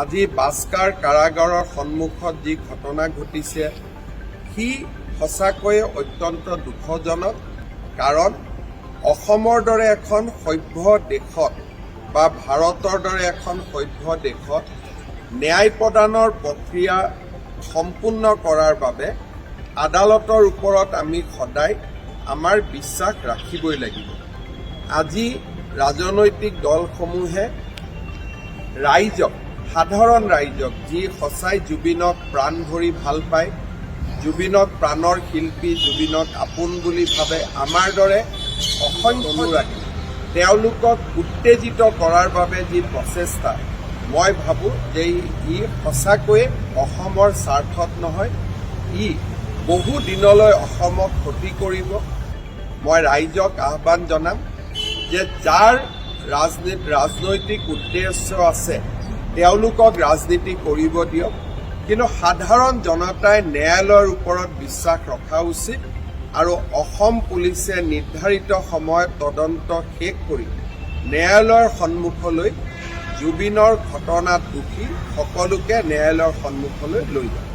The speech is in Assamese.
আজি বাস্কাৰ কাৰাগাৰৰ সন্মুখত যি ঘটনা ঘটিছে সি সঁচাকৈয়ে অত্যন্ত দুখজনক। কাৰণ অসমৰ দৰে এখন সভ্য দেশত বা ভাৰতৰ দৰে এখন সভ্য দেশত ন্যায় প্ৰদানৰ প্ৰক্ৰিয়া সম্পূৰ্ণ কৰাৰ বাবে আদালতৰ ওপৰত আমি সদায় আমাৰ বিশ্বাস ৰাখিবই লাগিব। আজি ৰাজনৈতিক দলসমূহে ৰাইজক সাধাৰণ ৰাইজক যি সঁচাই জুবিনক প্ৰাণ ভৰি ভাল পায় জুবিনক প্ৰাণৰ শিল্পী জুবিনক আপোন বুলি ভাবে আমাৰ দৰে অসংখ্য অনুৰাগী তেওঁলোকক উত্তেজিত কৰাৰ বাবে যি প্ৰচেষ্টা মই ভাবোঁ যে ই সঁচাকৈয়ে অসমৰ স্বাৰ্থত নহয় ই বহু দিনলৈ অসমক ক্ষতি কৰিব। মই ৰাইজক আহ্বান জনাম যে যাৰ ৰাজনীতি ৰাজনৈতিক উদ্দেশ্য আছে তেওঁলোকক ৰাজনীতি কৰিব দিয়ক। কিন্তু সাধাৰণ জনতাই ন্যায়ালয়ৰ ওপৰত বিশ্বাস ৰখা উচিত আৰু অসম পুলিচে নিৰ্ধাৰিত সময়ত তদন্ত শেষ কৰি ন্যায়ালয়ৰ সন্মুখলৈ জুবিনৰ ঘটনাত দোষী সকলোকে ন্যায়ালয়ৰ সন্মুখলৈ লৈ যাব।